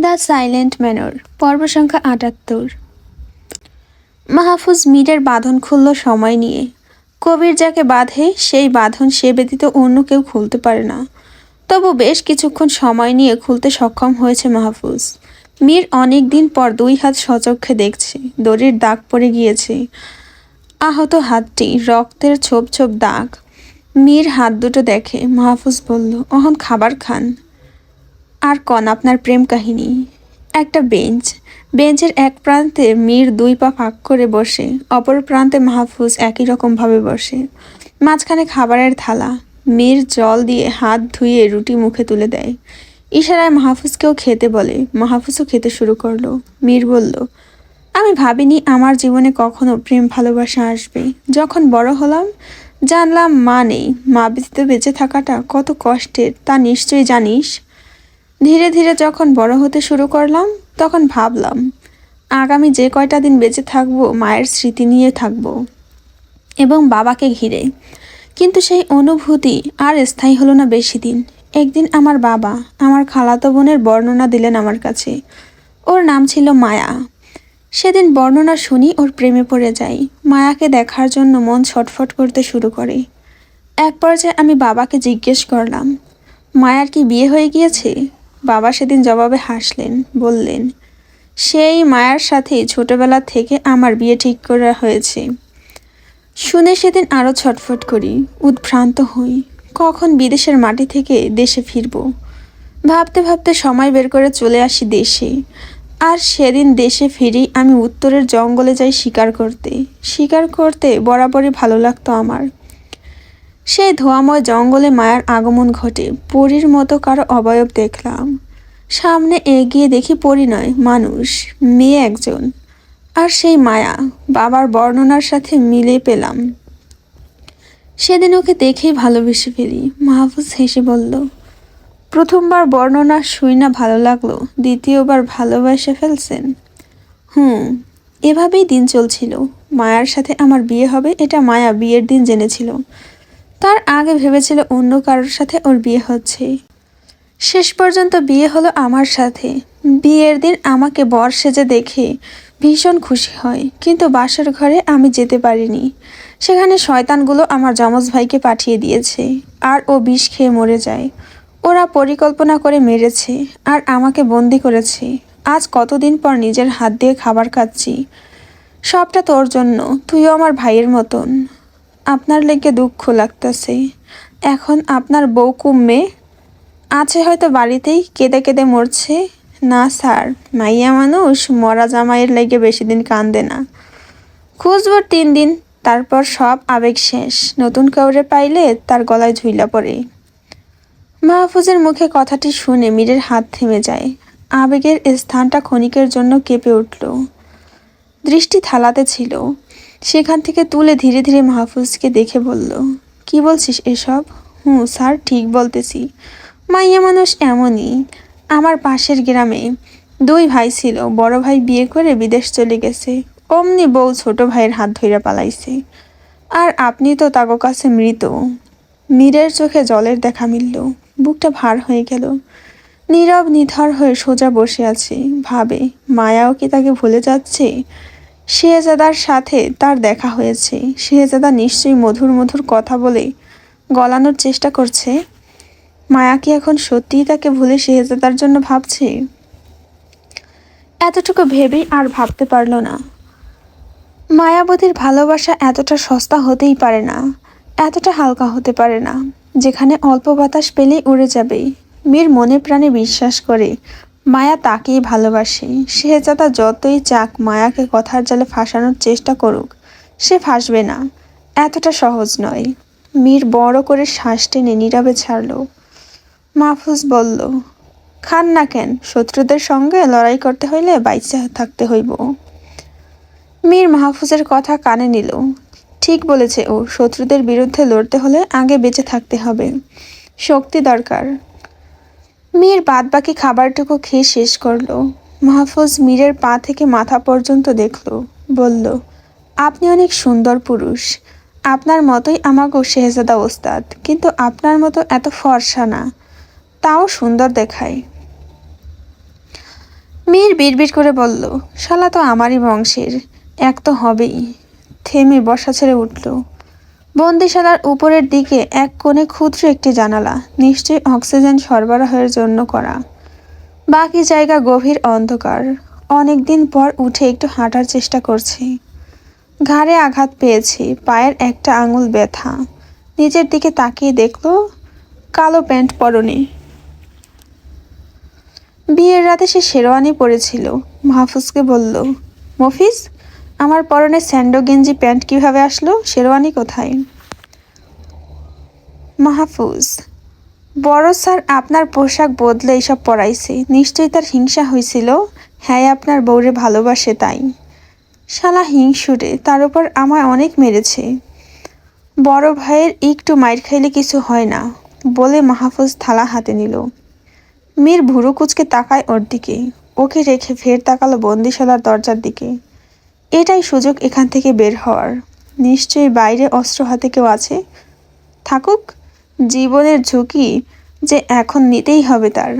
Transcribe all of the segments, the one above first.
The silent manor, পর্ব সংখ্যা আটাত্তর। মাহফুজ মীরের বাঁধন খুলল সময় নিয়ে। কবির যাকে বাঁধে, সেই বাঁধন সে ব্যতীত অন্য কেউ খুলতে পারে না। তবু বেশ কিছুক্ষণ সময় নিয়ে খুলতে সক্ষম হয়েছে মাহফুজ। মীর অনেক দিন পর দুই হাত সচক্ষে দেখছে, দড়ির দাগ পড়ে গিয়েছে। আহত হাতটি, রক্তের ছোপ ছোপ দাগ। মীর হাত দুটো দেখে, মাহফুজ বলল, অহন খাবার খান। আর কন আপনার প্রেম কাহিনী। একটা বেঞ্চ। বেঞ্চের এক প্রান্তে মীর দুই পা ফাঁক করে বসে, অপর প্রান্তে মাহফুজ একই রকমভাবে বসে। মাঝখানে খাবারের থালা। মীর জল দিয়ে হাত ধুয়ে রুটি মুখে তুলে দেয়। ইশারায় মাহফুজকেও খেতে বলে। মাহফুজও খেতে শুরু করল। মীর বলল, আমি ভাবিনি আমার জীবনে কখনো প্রেম ভালোবাসা আসবে। যখন বড় হলাম, জানলাম মা নেই। মা ব্যতীত বেঁচে থাকাটা কত কষ্টের, তা নিশ্চয়ই জানিস? ধীরে ধীরে যখন বড় হতে শুরু করলাম, তখন ভাবলাম, আগামী যে কয়টা দিন বেঁচে থাকব, মায়ের স্মৃতি নিয়ে থাকব এবং বাবাকে ঘিরে। কিন্তু সেই অনুভূতি আর স্থায়ী হলো না বেশি দিন। একদিন আমার বাবা আমার খালাতো বোনের বর্ণনা দিলেন আমার কাছে। ওর নাম ছিল মায়া। সেদিন বর্ণনা শুনি ওর প্রেমে পড়ে যাই। মায়াকে দেখার জন্য মন ছটফট করতে শুরু করে। এক পর্যায়ে আমি বাবাকে জিজ্ঞেস করলাম, মায়ার কি বিয়ে হয়ে গিয়েছে? বাবা সেদিন জবাবে হাসলেন, বললেন, সেই মায়ার সাথে ছোটবেলা থেকে আমার বিয়ে ঠিক করা হয়েছে। শুনে সেদিন আরও ছটফট করি, উদ্ভ্রান্ত হই। কখন বিদেশের মাটি থেকে দেশে ফিরব? ভাবতে ভাবতে সময় বের করে চলে আসি দেশে। আর সেদিন দেশে ফিরি আমি উত্তরের জঙ্গলে যাই শিকার করতে। শিকার করতে বরাবরই ভালো লাগতো আমার। সেই ধোয়াময় জঙ্গলে মায়ার আগমন ঘটে। পরীর মতো কারও অবয়ব দেখলাম। সামনে এগিয়ে দেখি পরি নয়, মানুষ, মেয়ে একজন। আর সেই মায়া, বাবার বর্ণনার সাথে মিলে পেলাম। সেদিন ওকে দেখেই ভালোবেসে ফেলি, মাহফুজ হেসে বলল, প্রথমবার বর্ণনা শুই না ভালো লাগল, দ্বিতীয়বার ভালোবেসে ফেলছেন? হুম, এভাবেই দিন চলছিল। মায়ার সাথে আমার বিয়ে হবে, এটা মায়া বিয়ের দিন জেনেছিল। তার আগে ভেবেছিল অন্য কারোর সাথে ওর বিয়ে হচ্ছে। শেষ পর্যন্ত বিয়ে হলো আমার সাথে। বিয়ের দিন আমাকে বর সেজে দেখে ভীষণ খুশি হয়, কিন্তু বাসার ঘরে আমি যেতে পারিনি। সেখানে শয়তানগুলো আমার যমজ ভাইকে পাঠিয়ে দিয়েছে, আর ও বিষ খেয়ে মরে যায়। ওরা পরিকল্পনা করে মেরেছে, আর আমাকে বন্দি করেছে। আজ কতদিন পর নিজের হাত দিয়ে খাবার খাচ্ছি। সবটা তোর জন্য, তুইও আমার ভাইয়ের মতন। আপনার লেগে দুঃখ লাগতেছে। এখন আপনার বউ কুম্মে আছে হয়তো বাড়িতেই, কেঁদে কেঁদে মরছে। না স্যার, মাইয়া মানুষ মরা জামাইয়ের লেগে বেশি দিন কান্দে না। খুঁজবো তিন দিন, তারপর সব আবেগ শেষ। নতুন কাউরে পাইলে তার গলায় ঝুইলা পড়ে। মাহফুজের মুখে কথাটি শুনে মীরের হাত থেমে যায়। আবেগের স্থানটা ক্ষণিকের জন্য কেঁপে উঠল। দৃষ্টি থালাতে ছিল। সেখান থেকে তুলে ধীরে ধীরে মাহফুজকে দেখে বলল, কি বলছিস এসব? হুঁ, স্যার, ঠিক বলতেছি। মাইয়া মানুষ এমনই। আমার পাশের গ্রামে দুই ভাই ছিল, বড় ভাই বিয়ে করে বিদেশ চলে গেছে। অমনি বউ ছোট ভাইয়ের হাত ধইরা পালাইছে। আর আপনি তো তাগো কাছে মৃত। মীরের চোখে জলের দেখা মিলল। বুকটা ভার হয়ে গেল। নীরব, নিথর হয়ে সোজা বসে আছে। ভাবে, মায়াও কি তাকে ভুলে যাচ্ছে? শেহজাদার সাথে তার দেখা হয়েছে। শেহজাদা নিশ্চয়ই মধুর মধুর কথা বলে গলানোর চেষ্টা করছে। মায়া কি এখন সত্যিই তাকে ভুলে শেহজাদার জন্য ভাবছে? এতটুকু ভেবেই আর ভাবতে পারল না। মায়াবতীর ভালোবাসা এতটা সস্তা হতেই পারে না, এতটা হালকা হতে পারে না, যেখানে অল্প বাতাস পেলেই উড়ে যাবে। মীর মনে প্রাণে বিশ্বাস করে মায়া তাকেই ভালোবাসে। শেহজাদা যতই চাক, মায়াকে কথার জালে ফাঁসানোর চেষ্টা করুক, সে ফাঁসবে না। এতটা সহজ নয়। মীর বড় করে শ্বাস টেনে নীরবে ছাড়ল। মাহফুজ বলল, খান না কেন, শত্রুদের সঙ্গে লড়াই করতে হইলে বাইচা থাকতে হইব। মীর মাহফুজের কথা কানে নিল। ঠিক বলেছে ও, শত্রুদের বিরুদ্ধে লড়তে হলে আগে বেঁচে থাকতে হবে। শক্তি দরকার। মীর বাদবাকি খাবারটুকু খেয়ে শেষ করল। মাহফুজ মীরের পা থেকে মাথা পর্যন্ত দেখল, বলল, আপনি অনেক সুন্দর পুরুষ। আপনার মতোই আমাকেও শেহজাদা ওস্তাদ, কিন্তু আপনার মতো এত ফর্সা না। তাও সুন্দর দেখায়। মীর বিড়বিড় করে বলল, শালা তো আমারই বংশের, এক তো হবেই। থেমে বসা ছেড়ে উঠল। বন্দিশালার উপরের দিকে এক কোণে ক্ষুদ্র একটি জানালা, নিশ্চয়ই অক্সিজেন সরবরাহের জন্য করা। বাকি জায়গা গভীর অন্ধকার। অনেকদিন পর উঠে একটু হাঁটার চেষ্টা করছি। ঘাড়ে আঘাত পেয়েছি, পায়ের একটা আঙুল ব্যথা। নিজের দিকে তাকিয়ে দেখল, কালো প্যান্ট পরনে। বিয়ের রাতে সে শেরওয়ানি পরেছিল। মাহফুজকে বলল, মফিজ আমার পরনে স্যান্ডো গেঞ্জি প্যান্ট কীভাবে আসলো? শেরওয়ানি কোথায়? মাহফুজ, বড় স্যার আপনার পোশাক বদলে এসব পরাইছে। নিশ্চয়ই তার হিংসা হয়েছিল হ্যাঁ আপনার বউরে ভালোবাসে তাই। শালা হিংসুরে তার উপর আমায় অনেক মেরেছে। বড় ভাইয়ের একটু মাইর খাইলে কিছু হয় না, বলে মাহফুজ থালা হাতে নিল। মীর ভুরু কুচকে তাকায় ওর দিকে। ওকে রেখে ফের তাকালো বন্দিশালার দরজার দিকে। এটাই সুযোগ এখান থেকে বের হওয়ার। নিশ্চয়ই বাইরে অস্ত্র হাতে কেউ আছে? থাকুক, জীবনের ঝুঁকি যে এখন নিতেই হবে তার।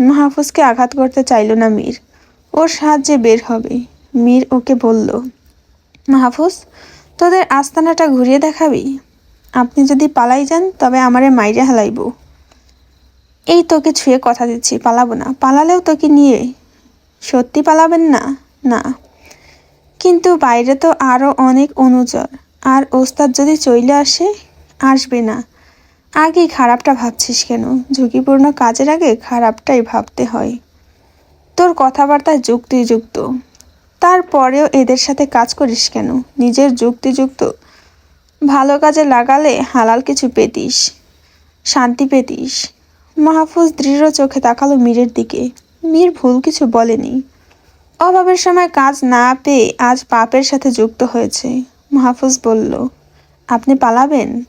মাহফুজকে আঘাত করতে চাইল না মীর। ওর সাহায্যে বের হবে। মীর ওকে বলল, মাহফুজ, তোদের আস্তানাটা ঘুরিয়ে দেখাবি? আপনি যদি পালাই যান, তবে আমারে মাইরে হালাইব। এই তোকে ছুঁয়ে কথা দিচ্ছি, পালাবো না। পালালেও তোকে নিয়ে সত্যি পালাবেন না? না। কিন্তু বাইরে তো আরও অনেক অনুচর। আর ওস্তাদ যদি চলে আসে, আসবে না। আগেই খারাপটা ভাবছিস কেন? ঝুঁকিপূর্ণ কাজের আগে খারাপটাই ভাবতে হয়। তোর কথাবার্তা যুক্তিযুক্ত। তারপরেও এদের সাথে কাজ করিস কেন? নিজের যুক্তিযুক্ত। ভালো কাজে লাগালে হালাল কিছু পেতিস। শান্তি পেতিস। মাহফুজ দৃঢ় চোখে তাকালো মীরের দিকে। মীর ভুল কিছু বলেনি। অভাবের সময় কাজ না পেয়ে আজ পাপের সাথে যুক্ত হয়েছে। মাহফুজ বলল, আপনি পালাবেন?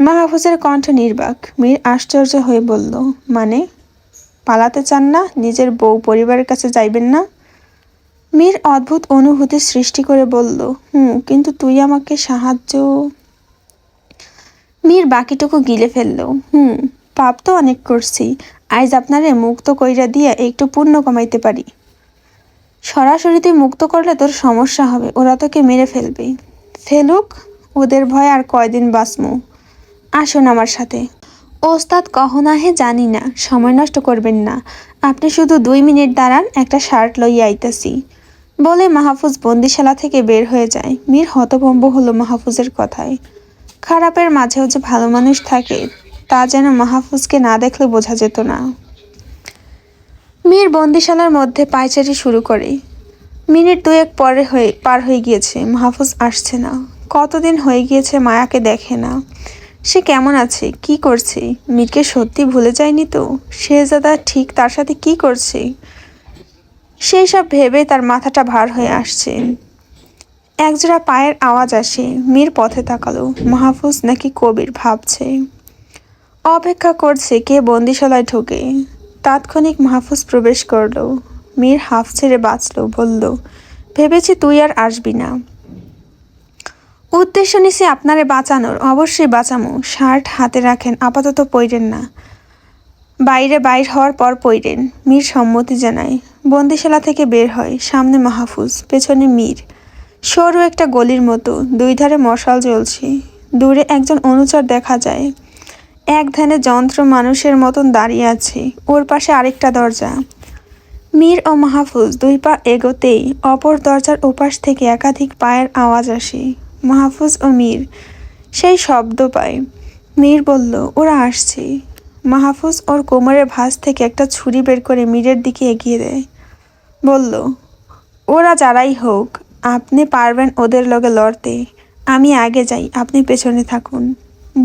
মাহফুজের কণ্ঠ নির্বাক। মীর আশ্চর্য হয়ে বলল মানে? পালাতে চান না? নিজের বউ পরিবারের কাছে যাইবেন না? মীর অদ্ভুত অনুভূতি সৃষ্টি করে বলল, হুম, কিন্তু তুই আমাকে সাহায্য মীর বাকিটুকু গিলে ফেলল, হুম, পাপ তো অনেক করছি। আজ আপনারে মুক্ত কইরা দিয়ে একটু পুণ্য কমাইতে পারি। সরাসরি তুই মুক্ত করলে তোর সমস্যা হবে, ওরা তোকে মেরে ফেলবে। ফেলুক, ওদের ভয় আর কয়দিন বাঁচমু। আসুন আমার সাথে। ওস্তাদ কহনাহে জানি না, সময় নষ্ট করবেন না। আপনি শুধু দুই মিনিট দাঁড়ান, একটা শার্ট লইয়া আইতাছি। বলে মাহফুজ বন্দিশালা থেকে বের হয়ে যায়। মীর হতভম্ব হলো মাহফুজের কথায়। খারাপের মাঝেও যে ভালো মানুষ থাকে, তা যেন মাহফুজকে না দেখলে বোঝা যেত না। মীর বন্দিশালার মধ্যে পায়চারি শুরু করে মিনিট দুয়েক পরে হয়ে পার হয়ে গিয়েছে। মাহফুজ আসছে না। কতদিন হয়ে গিয়েছে মায়াকে দেখে না। সে কেমন আছে? কি করছে? মীরকে সত্যি ভুলে যায়নি তো? শেহজাদা ঠিক তার সাথে কি করছে? সেই সব ভেবে তার মাথাটা ভার হয়ে আসছে। একজোড়া পায়ের আওয়াজ আসে। মীর পথে তাকালো। মাহফুজ নাকি কবির ভাবছে। অপেক্ষা করছে কে বন্দিশালায় ঢোকে। তাৎক্ষণিক মাহফুজ প্রবেশ করল। মীর হাফ ছেড়ে বাঁচল, বলল, ভেবেছি তুই আর আসবি না। উদ্দেশ্য নিছি আপনারে বাঁচানোর, অবশ্যই বাঁচামো। শার্ট হাতে রাখেন, আপাতত পইরেন না। বাইরে বাইর হওয়ার পর পইরেন, মীর সম্মতি জানায়। বন্দিশালা থেকে বের হয়, সামনে মাহফুজ, পেছনে মীর। সরু একটা গলির মতো, দুই ধারে মশাল জ্বলছে। দূরে একজন অনুচর দেখা যায়। এক ধ্যানে যন্ত্র মানুষের মতন দাঁড়িয়ে আছে। ওর পাশে আরেকটা দরজা। মীর ও মাহফুজ দুই পা এগোতেই অপর দরজার ওপাশ থেকে একাধিক পায়ের আওয়াজ আসে। মাহফুজ ও মীর সেই শব্দ পায়। মীর বলল, ওরা আসছে। মাহফুজ ওর কোমরের ভাঁজ থেকে একটা ছুরি বের করে মীরের দিকে এগিয়ে দেয়। বলল, ওরা যারাই হোক, আপনি পারবেন ওদের লগে লড়তে। আমি আগে যাই, আপনি পেছনে থাকুন।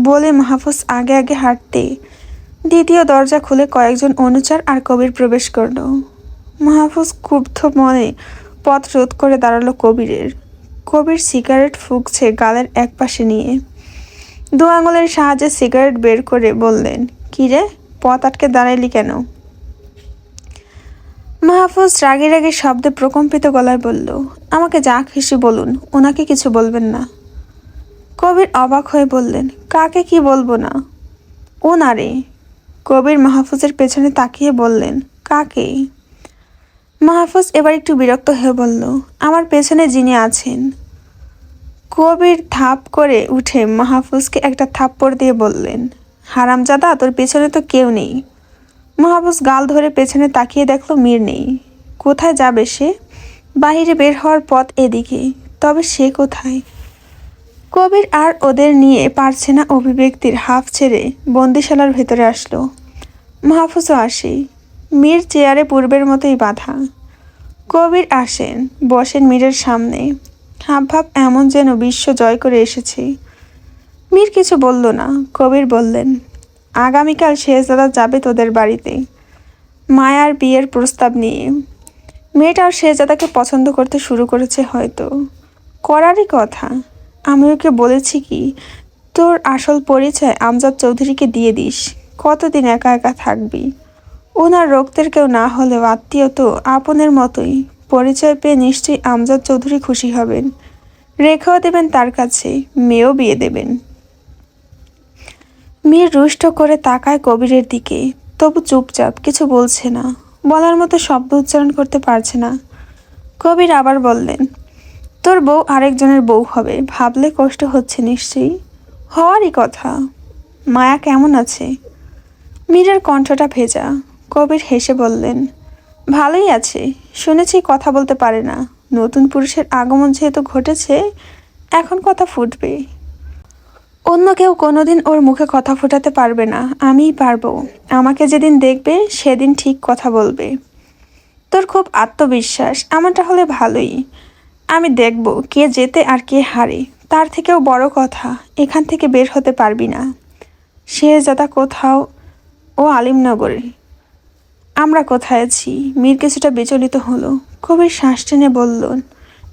বলে মাহফুজ আগে আগে হাঁটতে। দ্বিতীয় দরজা খুলে কয়েকজন অনুচার আর কবির প্রবেশ করল। মাহফুজ ক্ষুব্ধ মনে পথ রোধ করে দাঁড়াল কবিরের। কবির সিগারেট ফুঁকছে গালের এক পাশে নিয়ে। দু আঙুলের সাহায্যে সিগারেট বের করে বললেন কিরে পথ আটকে দাঁড়াইলি কেন? মাহফুজ রাগে রাগে শব্দে প্রকম্পিত গলায় বলল, আমাকে যা খুশি বলুন, ওনাকে কিছু বলবেন না। কবির অবাক হয়ে বললেন, কাকে কি বলব না? ও না রে কবির মাহফুজের পেছনে তাকিয়ে বললেন, কাকে? মাহফুজ এবার একটু বিরক্ত হয়ে বলল, আমার পেছনে যিনি আছেন। কবির থাপ করে উঠে মাহফুজকে একটা থাপ্পড় দিয়ে বললেন, হারামজাদা, তোর পেছনে তো কেউ নেই। মাহফুজ গাল ধরে পেছনে তাকিয়ে দেখল, মীর নেই। কোথায় যাবে সে? বাইরে বের হওয়ার পথ এদিকে। তবে সে কোথায়? কবির আর ওদের নিয়ে পারছে না অভিব্যক্তির হাফ ছেড়ে বন্দিশালার ভেতরে আসলো। মাহফুজও আসে। মীর চেয়ারে পূর্বের মতোই বাঁধা। কবির আসেন, বসেন মীরের সামনে। হাবভাব এমন যেন বিশ্ব জয় করে এসেছে। মীর কিছু বলল না। কবির বললেন, আগামীকাল শেহজাদা যাবে তোদের বাড়িতে। মায়ার বিয়ের প্রস্তাব নিয়ে। মেয়েটাও শেহজাদাকে পছন্দ করতে শুরু করেছে হয়তো। করারই কথা। আমি ওকে বলেছি কি, তোর আসল পরিচয় আমজাদ চৌধুরীকে দিয়ে দিস। কতদিন একা একা থাকবি? ওনার রক্তের কেউ না হলেও আত্মীয় তো আপনের মতোই। পরিচয় পেয়ে নিশ্চয়ই আমজাদ চৌধুরী খুশি হবেন। রেখেও দেবেন তার কাছে, মেয়েও বিয়ে দেবেন। মেয়ে রুষ্ট করে তাকায় কবিরের দিকে। তবু চুপচাপ, কিছু বলছে না। বলার মতো শব্দ উচ্চারণ করতে পারছে না। কবির আবার বললেন তোর বউ আরেকজনের বউ হবে। ভাবলে কষ্ট হচ্ছে নিশ্চয়ই। হওয়ারই কথা। মায়া কেমন আছে? মীরের কণ্ঠটা ভেজা। কবির হেসে বললেন, ভালোই আছে। শুনেছি কথা বলতে পারে না। নতুন পুরুষের আগমন যেহেতু ঘটেছে, এখন কথা ফুটবে। অন্য কেউ কোনোদিন ওর মুখে কথা ফোটাতে পারবে না। আমিই পারব। আমাকে যেদিন দেখবে, সেদিন ঠিক কথা বলবে। তোর খুব আত্মবিশ্বাস। আমারটা হলে ভালোই। আমি দেখব কে যেতে আর কে হারে। তার থেকেও বড় কথা, এখান থেকে বের হতে পারবি না। সে শেহজাদা কোথাও, ও আলিমনগরে। আমরা কোথায় আছি? মীর কিছুটা বিচলিত হলো। কবির শ্বাস টেনে বললেন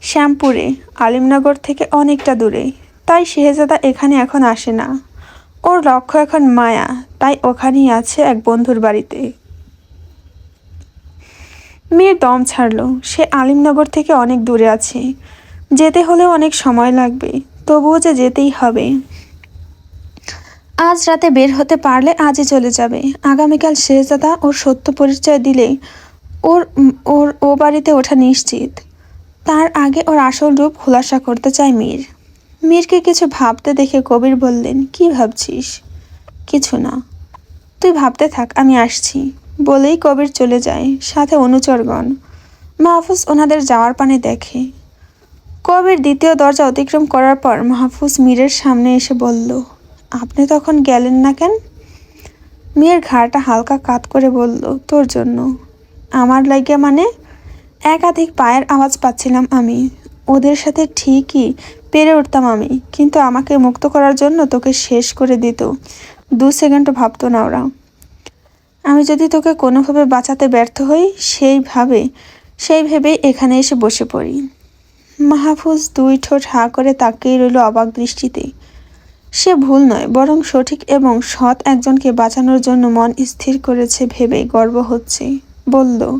শ্যামপুরে, আলিমনগর থেকে অনেকটা দূরে। তাই শেহজাদা এখানে এখন আসে না। ওর লক্ষ্য এখন মায়া। তাই ওখানেই আছে এক বন্ধুর বাড়িতে। মেয়ের দম ছাড়লো। সে আলিমনগর থেকে অনেক দূরে আছে। যেতে হলেও অনেক সময় লাগবে। তবুও যে যেতেই হবে। আজ রাতে বের হতে পারলে আজই চলে যাবে। আগামীকাল শেহজাদা ওর সত্য পরিচয় দিলে ওর ওর, ও বাড়িতে ওঠা নিশ্চিত। তার আগে ওর আসল রূপ খোলাসা করতে চায় মীর। মীরকে কিছু ভাবতে দেখে কবির বললেন, কি ভাবছিস? কিছু না। তুই ভাবতে থাক, আমি আসছি। বলেই কবির চলে যায়, সাথে অনুচরগণ। মাহফুজ ওনাদের যাওয়ার পানে দেখে। কবির দ্বিতীয় দরজা অতিক্রম করার পর মাহফুজ মীরের সামনে এসে বলল, আপনি তখন গেলেন না কেন? মেয়ের ঘাড়টা হালকা কাত করে বলল, তোর জন্য। আমার লাগে মানে? একাধিক পায়ের আওয়াজ পাচ্ছিলাম আমি। ওদের সাথে ঠিকই পেরে উঠতাম আমি, কিন্তু আমাকে মুক্ত করার জন্য তোকে শেষ করে দিত। দু সেকেন্ডও ভাবতো না ওরা। আমি যদি তোকে কোনোভাবে বাঁচাতে ব্যর্থ হই সেইভাবে সেই ভেবেই এখানে এসে বসে পড়ি। মাহফুজ দুই ঠোঁট হাঁ করে তাকিয়ে রইল অবাক দৃষ্টিতে। সে ভুল নয়, বরং সঠিক এবং সৎ একজনকে বাঁচানোর জন্য মন স্থির করেছে ভেবে গর্ব হচ্ছে। বলল,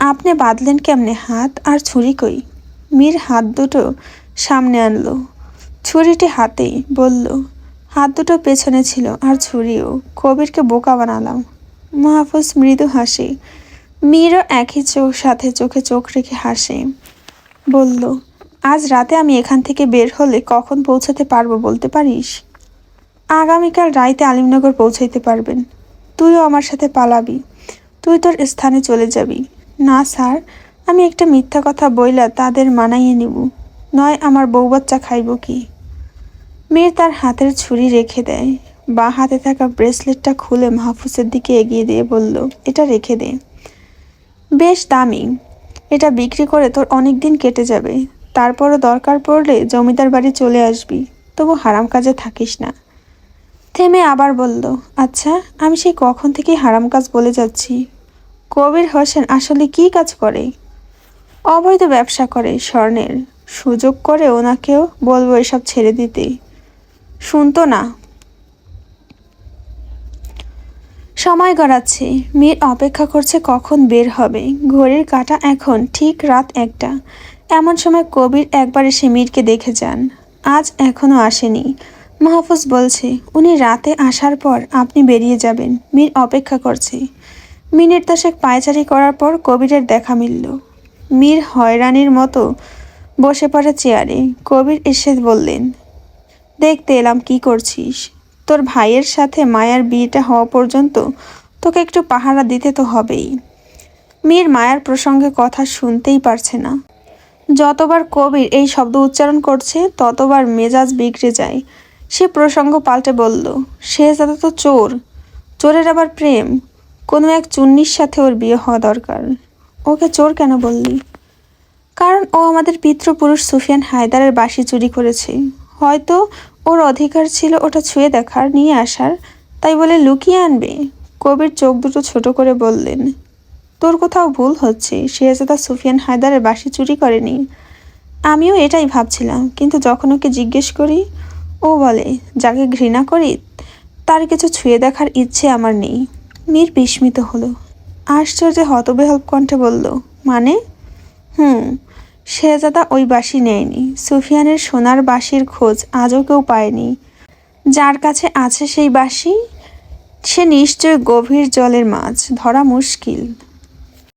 আপনি বাঁধলেন কেমনে, হাত আর ছুরি কই? মীর হাত দুটো সামনে আনলো। ছুরিটি হাতেই, বলল। হাত দুটো পেছনে ছিল আর ছুরিও। কবিরকে বোকা বানালাম। মাহফুজ মৃদু হাসি। মীরও একই চোখ, সাথে চোখে চোখ রেখে হাসে। বলল, আজ রাতে আমি এখান থেকে বের হলে কখন পৌঁছাতে পারব বলতে পারিস? আগামীকাল রাইতে আলিমনগর পৌঁছাইতে পারবেন। তুইও আমার সাথে পালাবি। তুই তোর স্থানে চলে যাবি। না, স্যার, আমি একটা মিথ্যা কথা বইলা তাদের মানাইয়ে নিব। নয়, আমার বউ বাচ্চা খাইব কি? মেয়ে তার হাতের ছুরি রেখে দেয়। বা হাতে থাকা ব্রেসলেটটা খুলে মাহফুজের দিকে এগিয়ে দিয়ে বলল, এটা রেখে দে। বেশ, দামি। এটা বিক্রি করে তোর অনেক দিন কেটে যাবে। তারপরও দরকার পড়লে জমিদার বাড়ি চলে আসবি। তবু হারাম কাজে থাকিস না। থেমে আবার বলল আচ্ছা আমি সেই কখন থেকে হারাম কাজ বলে যাচ্ছি। কবির হোসেন আসলে কি কাজ করে? অবৈধ ব্যবসা করে স্বর্ণের। সুযোগ করে ওনাকেও বলব এসব ছেড়ে দিতে। শুনতো না সময় গড়াচ্ছে। মেয়ের অপেক্ষা করছে কখন বের হবে। ঘড়ির কাঁটা এখন ঠিক রাত একটা। এমন সময় কবির একবার এসে মীরকে দেখে যান। আজ এখনও আসেনি। মাহফুজ বলছে, উনি রাতে আসার পর আপনি বেরিয়ে যাবেন। মীর অপেক্ষা করছে। মিনিট দশেক পায়চারি করার পর কবিরের দেখা মিলল। মীর হয়রানির মতো বসে পড়ে চেয়ারে। কবির এসে বললেন, দেখতে এলাম, কি করছিস? তোর ভাইয়ের সাথে মায়ার বিয়েটা হওয়া পর্যন্ত তোকে একটু পাহারা দিতে তো হবেই। মীর মায়ার প্রসঙ্গে কথা শুনতেই পারছে না। যতবার কবির এই শব্দ উচ্চারণ করছে, ততবার মেজাজ বিগড়ে যায়। সে প্রসঙ্গ পাল্টে বলল, সে শেহজাদা তো চোর। চোরের আবার প্রেম। কোনো এক চুন্নির সাথে ওর বিয়ে হওয়া দরকার। ওকে চোর কেন বললি? কারণ ও আমাদের পিতৃপুরুষ সুফিয়ান হায়দারের বাসি চুরি করেছে। হয়তো ওর অধিকার ছিল ওটা ছুঁয়ে দেখার, নিয়ে আসার। তাই বলে লুকিয়ে আনবে? কবির চোখ দুটো ছোট করে বললেন, তোর কোথাও ভুল হচ্ছে। শেহজাদা সুফিয়ান হায়দারের বাসি চুরি করেনি। আমিও এটাই ভাবছিলাম, কিন্তু যখন ওকে জিজ্ঞেস করি, ও বলে, যাকে ঘৃণা করি, তার কিছু ছুঁয়ে দেখার ইচ্ছে আমার নেই। মীর বিস্মিত হলো। আশ্চর্যে হতবেহল কণ্ঠে বলল মানে? হুম শেহজাদা ওই বাসি নেয়নি। সুফিয়ানের সোনার বাসির খোঁজ আজও কেউ পায়নি। যার কাছে আছে সেই বাসি সে নিশ্চয় গভীর জলের মাছ, ধরা মুশকিল।